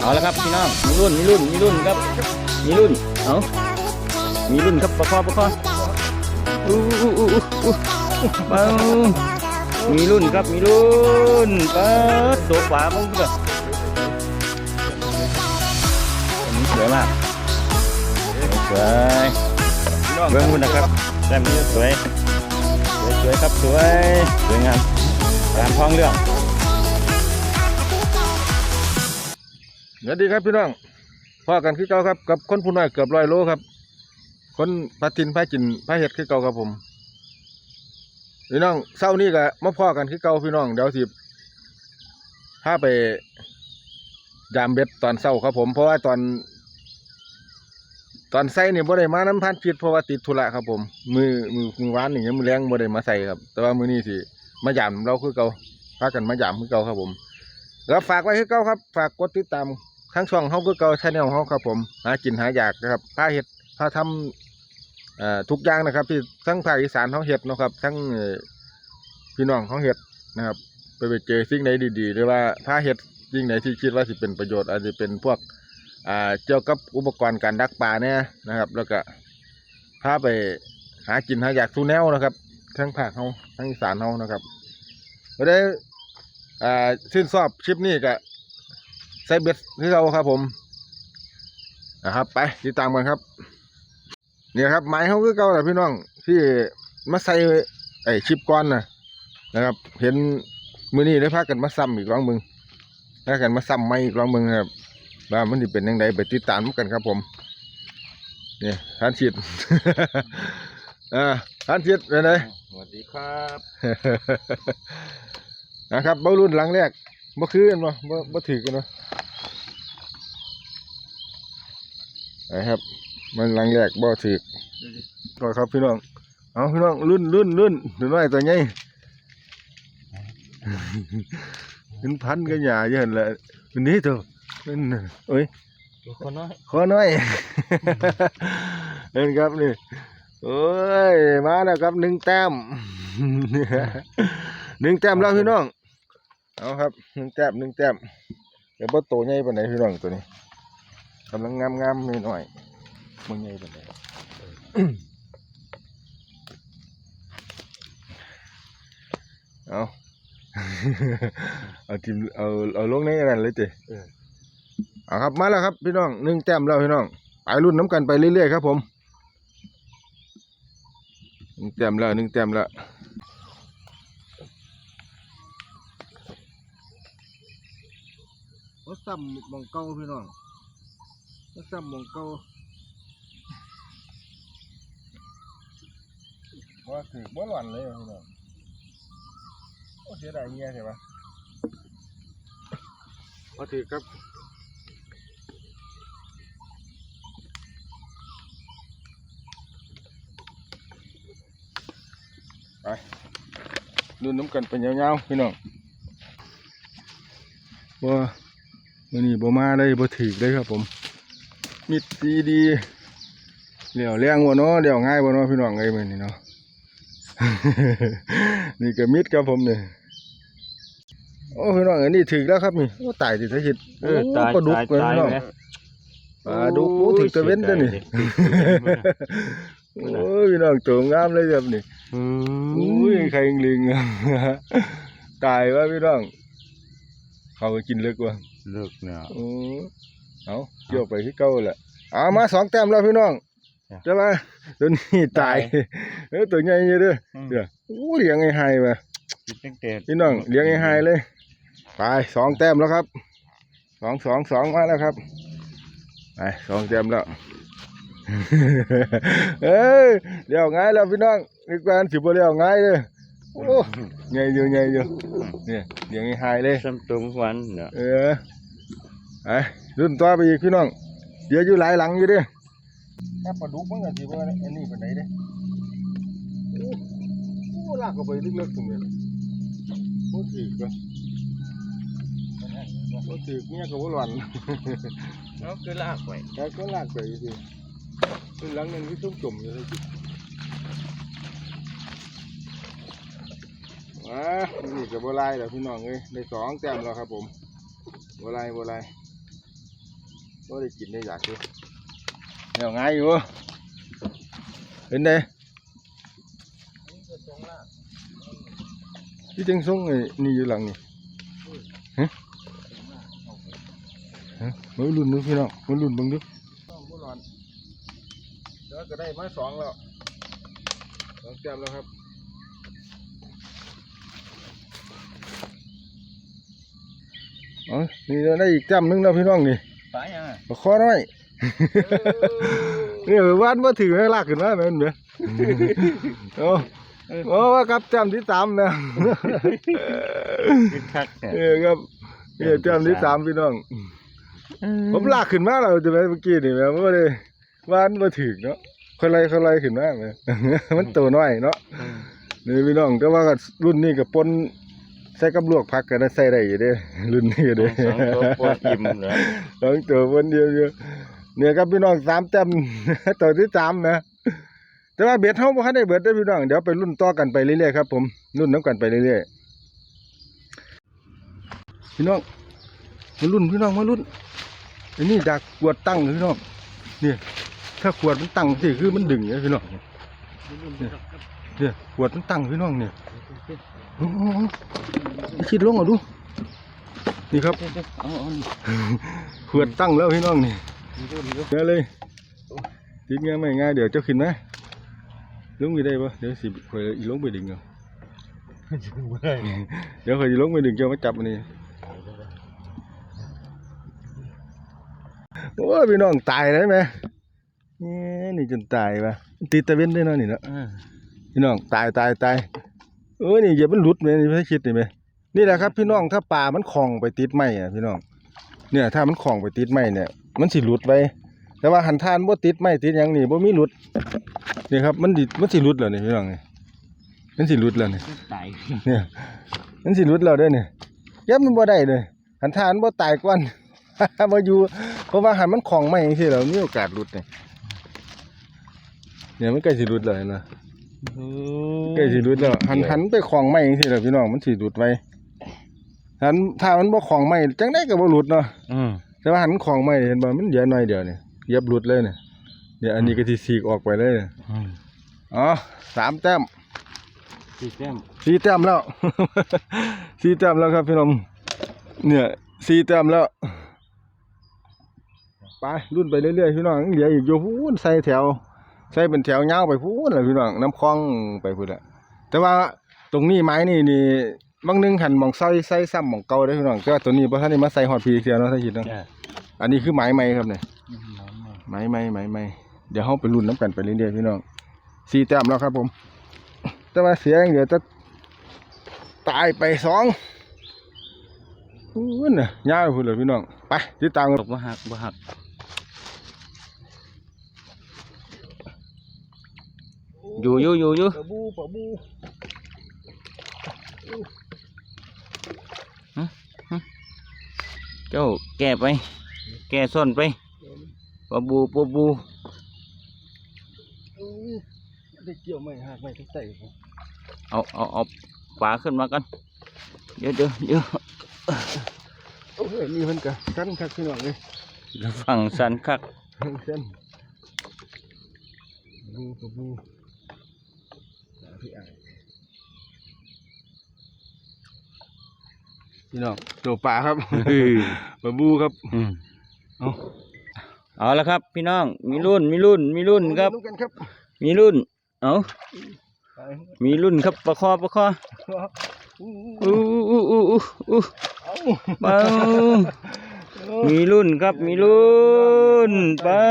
เอาละครับพี่น้องมีรุ่นมีรุ่นมีรุ่นครับมีรุ่นเอามีรุ่นครับประคอประคออู้อู้อู้อู้อู้มีรุ่นครับมีรุ่นเปิดตัวขวามึงก็อัน วยมากสวยเบื้องบนนะครับแต้มนี้สวยสวยสวยครับสวยสวยงามตามท้องเรื่องสวัสดีครับพี่น้องพ่อกันคือเก่าครับกับคนผู้น้อยเกือบร้อยโลครับ คนพาทินพาจินพาเห็ดคือเก่าครับผมพี่น้องเศร้านี้ก็มาพ่อกันคือเก่าพี่น้องเดี๋ยวสิพาไปยามเบ็ดตอนเศร้าครับผมเพราะว่าตอน ตอนใส่เนี่ยบ่ได้มาน้ำพันผิดเพราะว่าติดธุระครับผม มือมือมือวานอย่งเงี้ยมือแรงบ่ได้มาใส่ครับ แต่ว่ามือนี้สิมายามเราคือเก่าพากันมายามคือเก่าครับผมแล้วฝากไว้คือเก่าครับ ฝากกดติดตามทั้งช่องเฮาคือเก่าชาแนลเฮาครับผมหากินหาอยากนะครับผ้าเห็ดผ้าทำทุกอย่างนะครับที่ทั้งภาคอีสานเฮาเห็ดนะครับ ทั้งพี่น้องเฮาเห็ดนะครับไปไปเจอสิ่งใดดีๆหรือว่าผ้าเห็ดสิ่งไหนที่คิดว่าสิเป็นประโยชน์อาจจะเป็นพวก อ่าเกี่ยวกับอุปกรณ์การดักปลาเนี่ยนะครับ แล้วก็พาไปหากินหาอยากทุกแนวนะครับ ทั้งภาคเฮาทั้งอีสานเฮานะครับก็ได้อ่าชื่นชอบคลิปนี้ก็ใส่เบ็ดที่เราครับผมนะครับไปติดตามกันครับเนี่ยครับไม้เขาคือเก่าแหละพี่น้องที่มาใส่ไอ้ชิปก้อนนะนะครับ เห็นมือนี้ได้พากันมาซ้ำอีกรองมึงพากันมาซ้ำไม่อีกรองมึงครับ ว่ามันจะเป็นยังไงไปติดตามกันครับผมเนี่ยท่านฉีดอ่าท่านฉีดเป็นไงสวัสดีครับนะครับบ่รุ่นหลังแรกบ่คือกันบ่บ่บ่ถือกันบ่นะครับ มันหลังแรกบ่ถือก็ครับพี่น้องเอาพี่น้องรุ่นรุ่นรุ่นตัวน้อยตัวใหญ่เป็นพันกันหยาเยอะแหละวันนี้ตัวเป็ นโอ้ยคนน้อยขอหน่อยเห็นครับนี่โอ้ยมาแล้วครับหนึ่งแต้มหนึ่งแต้มแล้วพี่น้องเอาครับหนึ่งแต้มหนึ่งแต้มเดี๋ยวบ่โตใหญ่ปานไหนพี่น้องตัวนี้กำลังงามงามๆหน่อยๆมันใหญ่ปานไหนเอาเอาทีมเอาเอาลงในนั้นเลยเจ้ เอาครับมาแล้วครับพี่น้องหนึ่งแต้มแล้วพี่น้องไปรุ่นน้ำกันไปเรื่อยๆครับผมหนึ่งแต้มแล้วหนึ่งแต้มแล้วก็ซ้ำหมองเก่าพี่น้องก็ซ้ำหมองเก่าว่าถือบ่หลันเลยอะพี่น้องโอ้เสียดายเงี้ยใช่ปะว่าถือครับ ไปดูน้ำกันเป็นยาวๆพี่น้องว่ามื่อนี้บ่มาเลยบ่ถือเลยครับ ผมมิดดีดีเหลี่ยวแรงบ่เนาะเดี่ยวง่ายบ่เนาะพี่น้องเอ้ยมื้อนี้เนาะนี่ก็มิดครับผมนี่โอ้พี่น้องอันนี้ถึกแล้วครับนี่โอ้ตายสิทธิตเออตายปลาดุกเลยพี่น้องปลาดุกโอ้ถึกตะเว้นตัวนี่โอ้ยพี่น้องตัวงามเลยครับนี่ อือุ้ยใครลิงตายว่าพี่น้อง เขาก็กินเลึกว่ะเลิกเนี่ย โอ้เอาเกี่ยวไปที่เก่าแหละเอามาสองแต้มแล้วพี่น้องจ้ะ ใช่ไหมตัวนี้ตายเออตัวใหญ่เยอะเด้ออืมเดี๋ยวโอ้เลี้ยงไอ้ไฮมากินตั้งแต่พี่น้องเลี้ยงไอ้ไฮเลยไปสองแต้มแล้วครับสองสองสองมาแล้วครับไปสองแต้มแล้ว เอ้ยเลี้ยวง่ายแล้วพี่น้องนึกว่าอันสิบ่เลี้ยวง่ายเลยโอ้ใหญ่อยู่ใหญ่อยู่เนี่ยเลี้ยงไอ้ไฮเลยซ้ำตรงวันเนาะเออไอ้รุ่นต่อไปอีกพี่น้องเดี๋ยวอยู่หลายหลังอยู่เดิถ้าปลาดุกมันก็สิว่าอันนี้เป็นไหนเด้โอ้โอ้ลากเข้าไปลึกๆตรงนี้โอ้ถือก็บ่ถือเมียก็บ่หลอน nó cứ lạc vậy แล้วก็ลากไปสิ เป็นหลังนึงที่ชุ่มจุ่มอยู่เลยจิอ่านี่กับบัวลายแล้วพี่น้องเอ้ยได้สองแต้มแล้วครับผมบัวลายบัวลายก็ได้กินได้อยากอยู่เดี๋ยวง่ายอยู่เป็นไงที่จังส่งไอ้นี่อยู่หลังนี่ฮะฮะมาลุ้นดูพี่น้องมาลุ้นเบังดูบัวหลอน เดี๋ยวก็ได้มาสองแล้วสองแต้มแล้วครับเอ๋อนี่เราได้อีกจำหนึงแล้วพี่น้องนี่ phải nha ปลาคอน้อยนี่วานมาถือให้ลากขึ้นมาแม่นเด้อโอ้โอ้ว่ากับจำที่สามนะ cái khắc เออครับนี่จำที่สามพี่น้องผมลากขึ้นมาแล้วจะไปเมื่อกี้นี่แม่ว่าเลย วานมาถือเนาะคนไรคนไรขึ้นมาแม่มันตัวน้อยเนาะนี่พี่น้องแต่ว่าก็รุ่นนี้กับปนใส่กับลวกผักก็ได้ใส่ได้อยู่เด้ รุ่นนี้เด้ sống có qua chìm nữa สองตัวคนเดียวอยู่เนี่ยครับพี่น้องสามจำตัวที่สามนะแต่ว่าเบ็ดเฮาบ่ทันได้เบิดเด้อพี่น้องเดี๋ยวไปรุ่นต่อกันไปเรื่อยๆครับผมรุ่นน้ำกันไปเรื่อยๆพี่น้องมารุ่นพี่น้องมารุ่นอันนี้ดักขวดตั้งพี่น้องเนี่ย ถ้าขวดมันตั้งสิคือมันดึงเนี่ยพี่น้องเนี่ยขวดมันตั้งพี่น้องเนี่ยโอ้โหคิดลงเอะดู นี่ครับขวดตั้งแล้วพี่น้องนี่เดี๋ยวเลยติดง่ายไม่ง่ายเดี๋ยวเจ้าขึ้นไหมลงไปได้ปะเดี๋ยวสิคอยอีลงไปดึงเอาเดี๋ยวคอยอีลงไปดึงเจ้ามาจับอันนี้โอ้ยพี่น้องตายเลยไหม นี่ยนี่จนตายปะติดตะเวนด้วยเนาะนี่เนาะ ồ. พี่น้องตายตายตายเอ้ยนี่อย่ามันหลุดไหมนี่ไม่คิดนี่ไหมนี่แหละครับ พี่น้องถ้าปลามันคล้องไปติดไม้อะพี่น้องเนี่ย ถ้ามันคล้องไปติดไม้เนี่ย มันสิหลุดไปแต่ว่าหันทานบ่ติดไม้ติดหยังนี่บ่มีหลุดนี่ครับมันดิมันสิหลุดแล้วนี่พี่น้องนี่มันสิหลุดแล้วนี่ Tại เนี่ยมันสิหลุดแล้วเด้อนี่ยับมันบ่ได้เลยหันทานบ่ตายก่อนบ่อยู่เพราะว่าหันมันคล้องไม้จังซี่แล้วมีโอกาสหลุดนี่ เนี่ยมันใกล้สิหลุดแล้วเห็นบ่ใกล้สิหลุดแล้วหันหันไปของไม้จังซี่แหละพี่น้องมันสิหลุดไว้หันถ้ามันบ่ของไม้จังได๋ก็บ่หลุดเนาะ Ừ. แต่ว่าหันของไม้เห็นบ่มันเหลือหน่อยเดียวนี่เหยียบหลุดเลยเนี่ยเดี๋ยวอันนี้ก็สิฉีกออกไปเลยเนี่ย Ừ. อ๋อสามแต้ม Thì xem สี่แต้มแล้วสี่แต้มแล้วครับพี่น้องเนี่ยสี่แต้มแล้วไปรุ่นไปเรื่อยๆพี่น้องยังเหลืออีกอยู่พูนใส่แถว ใส่เป็นแถวยาวไปพูนเลยพี่น้องน้ำคลองไปพูนละแต่ว่าตรงนี้ไม้นี่นี่บางหนึงหันหมองใส่ใส่ซ้ำหมองเก่าได้อพี่น้องแต่ว่าตัวนี้เพราะท่านนี่มาใส่ฮอดพีเทียเนาะถ้าคิดเนาะ Dạ. อันนี้คือไม้ใหม่ครับเนี่ย Ừ, đúng rồi. ไม้ใหม่ไม้ใหม่เดี๋ยวเฮาไปรุ่นน้ำกันไปเรื่อยๆพี่น้องสี่แต้มแล้วครับผม แต่ว่าเสียอย่างเดี๋ยวจะตายไปสองอู้น่ะยาวไปพูดเลยพี่น้องไปติดตามกัน Bà hạt, bà hạt. อยู่อยู่อยู่อยู่ปะบูปะบูเจ้าแก่ไป แก่ซ่อนไปปะบูปะบูได้เกี่ยวไม่หักไม่ทั้งใส่ผมเอาเอาเอาปลาขึ้นมากันเดี๋ยวเดี๋ยวเดี๋ยวโอ้ยนี่เพิ่นกะสั้นคักพี่น้องเลยฝั่งสันคักสั้นบูปะบู หาพี่อ่างพี่น้องตัวปลาครับปะบูครับอืมเอาเอาละครับ พี่น้อง มีรุ่น มีรุ่น มีรุ่นครับลุ้นกันครับมีรุ่น เอาไปมีรุ่นครับประคอประคออู้อู้อู้อู้อู้อู้เอาเบามีรุ่นครับ มีรุ่นปลา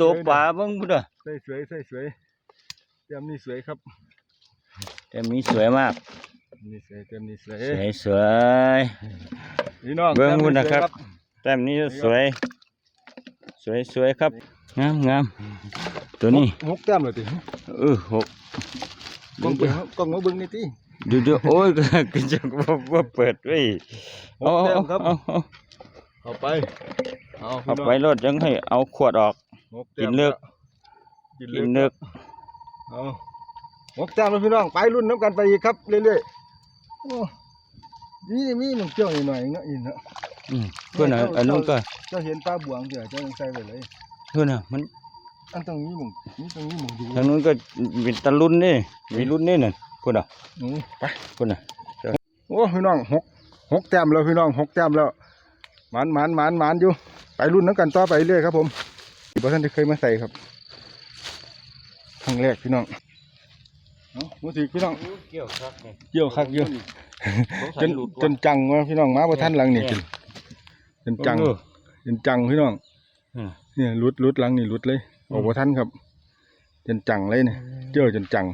ตัวปลาเบ้างพุทธะใส่สวยใส่สวยเตรียมนี่สวยครับแต่มีสวยมากนี่สวยเตรียมนี่สวยสวยสวยพี่น้องเบิ่งแต้มพุ่นนี่นะครับสวยแต้มนี้สวย สวยสวยครับงามงามตัวนี้หกแต้มเลยติเออหกกล้องเบิ่งกล้องมาเบิ่งนี่ติเดี๋ยวเดี๋ยวโอ้ยก็จะว่าว่าเปิดไว้หเอากแต้เอามครับเอาเอาเอาไปเอาเอาไปรถยังให้เอาขวดออก กินเลิกกิกินนึกเอา หกแต้มแล้วพี่น้องไปรุ่นน้ำกันไปอีกครับเรื่อยๆโอ้นี่มีหนุ่มเจ้าหน่อยๆเนาะอีกเนาะอืมเพื่อนน่ะอันนู้นก็เจ้าเห็นปลาบวงเดี๋ยวเจ้าต้องใส่ไปเลยเพื่อนน่ะมันอันตรงนี้หมึงนี่ตรงนี้หมึงดูทางนู้นก็มีตะลุนนี่มีรุ่นนี่น่ะเพื่อนน่ะอืมไปเพื่อนน่ะโอ้พี่น้องหกหกแต้มแล้วพี่น้องหกแต้มแล้วหมานหมานหมานหมานอยู่ ไปรุ่นน้ำกันต่อไปเรื่อยครับผมที่พ่ท่านที่เคยมาใส่ครับครั้งแรกพี่น้อง เอ้ามือถือพี่น้อง เกี่ยวคักนี่เกี่ยวคักเกี่ยวจนจนจังว่าพี่น้องมาบ่ทันหลังนี่จนจนจังจนจังพี่น้องเนี่ยรุดรุดหลังนี่รุดเลยออกบ่ทันครับ จนจังเลยเนี่ยเจียวจนจัง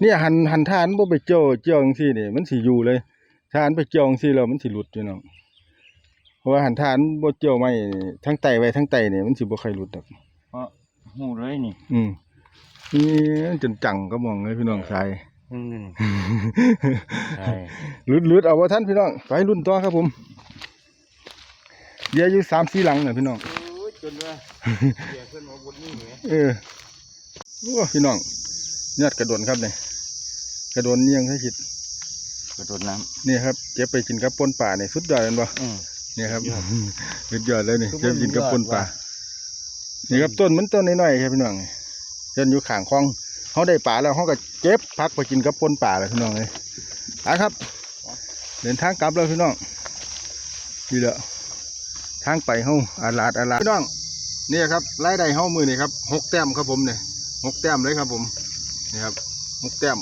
เนี่ยหันหันทานบ่ไปเจียวเจียวจังซี่นี่มันสิอยู่เลยถ้าหันไปเจียวจังซี่แล้วมันสิหลุดพี่น้องเพราะว่าหันทานบ่เจียวไม่ทั้งไตไว้ทั้งไตนี่มันสิบ่ค่อยหลุดดอกหูเลยนี่ อืม นี่จนจังก็มองเลยพี่น้องชายอืมใช่ลุดลุดเอาว่าท่านพี่น้องไปรุ่นต่อครับผมเดี๋ยวอยู่สามสี่หลังน่ะพี่น้องจนว่าเกี่ยวขึ้นมาบนนี่เหรอเออโอ้พี่น้องยอดกระโดนครับเนี่ยกระโดนเนียงใช่คิดกระโดดน้นี่ครับเก็บไปกินกับปนป่าเนี่ยสุดยอดเลยบ่ำอืมนี่ครับสุดยอดสุดยอดเลยนี่คือเก็บกินกับปนป่าว่ะนี่ครับต้นมันต้นน้อยๆครับพี่น้อง เดินอยู่ข้างคลองเขาได้ป่าแล้วเขาก็เก็บพักไปกินกับปนป่าเลยพี่น้องเลยอะครับ เดินทางกลับแล้วพี่น้องนี่แหละทางไปเฮาอาลาดอาลาดพี่น้องนี่ครับรายได้เฮามือนี่ครับหกแต้มครับผมเนี่ยหกแต้มเลยครับผมนี่ครับหกแต้ม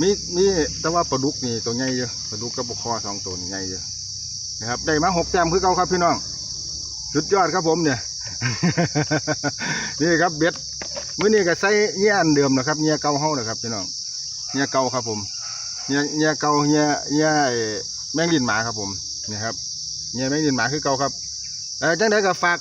มีมีแต่ว่าปลาดุกนี่ตัวใหญ่เยอะปลาดุกกับบุคอสองตัวนี่ใหญ่เยอะนะครับได้มาหกแต้มคือเก่าครับพี่น้องสุดยอดครับผมเนี่ย นี่ครับเบ็ด มื้อนี้ก็ใส่เงี้ยอันเดิมนะครับเงี้ยเก่าเฮานะครับพี่น้องเงี้ยเก่าครับผมเนี่ยเนี่ยเกาเนี่ยเนี่ยไอแมงลินหมาครับผมนี่ครับเนี่ยแมงลินหมาคือเก่าครับแล้วจังไดก็ฝาก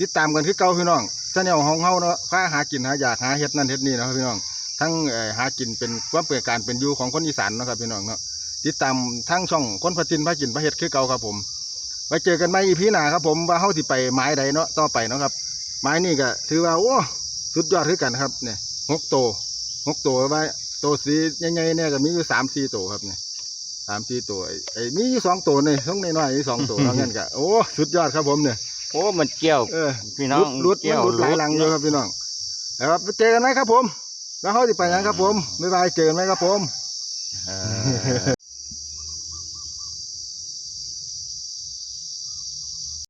ติดตามกันคือเก่าพี่น้องเสนอของเฮาเนาะค้าหากินหาอยากหาเฮ็ดนั่นเฮ็ดนี่เนาะพี่น้องทั้งหากินเป็นความเปิดการเป็นอยู่ของคนอีสานนะครับพี่น้องเนาะติดตามทั้งช่องคนพัทินพากินพาเฮ็ดคือเก่าครับผมไว้เจอกันใหมอีพีหนาครับผมว่าเฮาสิไปไม้ใดเนาะต่อไปเนาะครับไม้นี่ก็ถือว่าโอ้ สุดยอดคือกันครับเนี่ยหกโตวหกโตวไว้ตัวสีใหญ่ๆเนี่ยก็มีอยู่สามสี่ตัวครับเนี่ยสามสี่ตัวไอ้ไอ้มีอยู่สองตัวเนี่ยท้องน้อยๆมีสองตัวแล้วเงี้ยก็โอ้สุดยอดครับผมเนี่ยโอ้มันเกี่ยวเออพี่น้องรุดเกี่มันยวรุดหลายหลังอยู่ครับพี่น้องแล้วครับไปเจอกันไหมครับผม แล้วเขาจะไปยังครับผมบ๊ายบายเจอกันไหมครับผมเออ